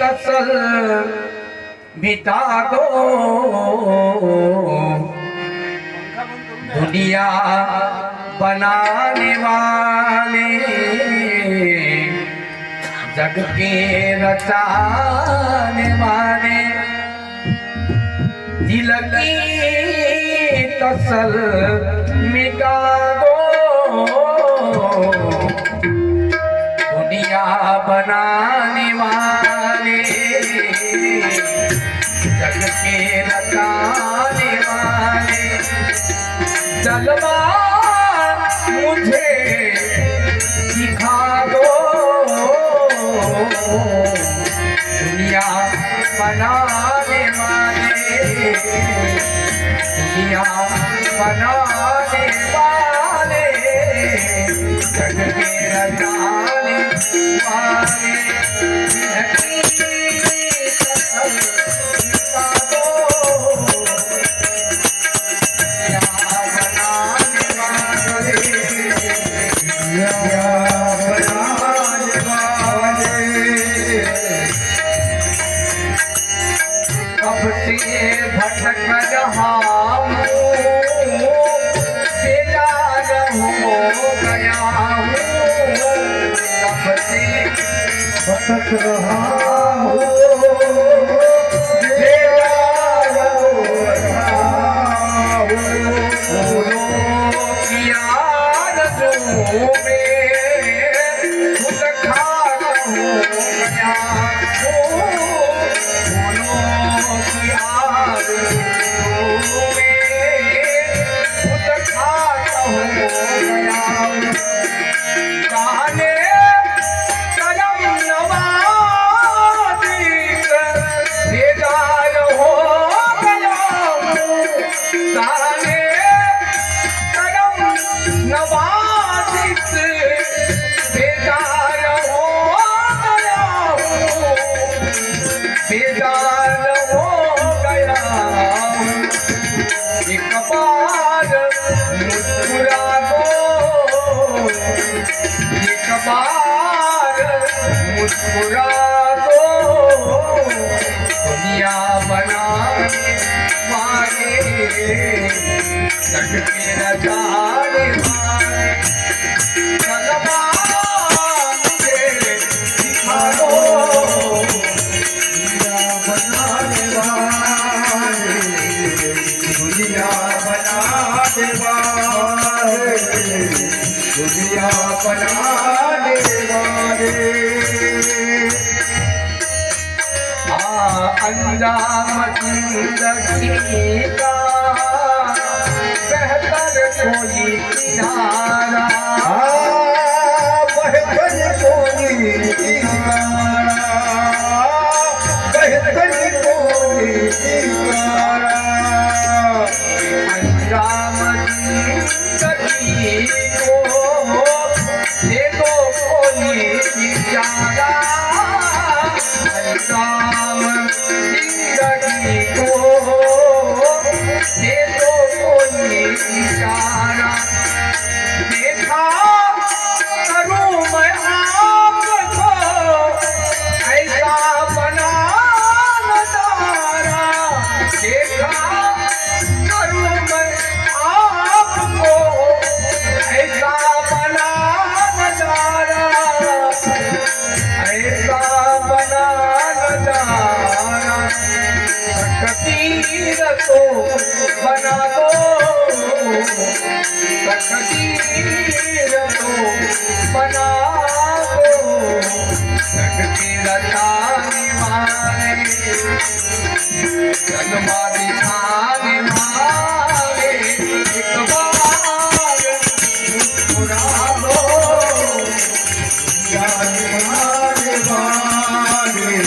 तसल मिटा दो दुनिया बनाने वाले जग के रचाने वाले दिल की तसल मिटा दो दुनिया बनाने वाले जग के रचाने वाले मुझे दिखा दो दुनिया बनाने वाले दुनिया बनाने वाले जग के रचाने वाले छुट्टी भटक रहा बेजार हो। गया भटक रहा किया रजू में बुला दुनिया बनाने मारे लटके मारे भगवान तेरे दिखाओ, दुनिया बनाने वाले दुनिया बनाने वाले दुनिया अंजाम जिंदगी का बेहतर कोई किनारा बेहतर कोई किनारा बेहतर कोई किनारा अंजाम जिंदगी को दे दो कोई इशारा अंजाम तकदीर को बना दो तकदीर को बना दो तकदीर जाने वाले जन्मा दिखाने वाले एक बार मुस्कुरा दो दुनिया बनाने वाले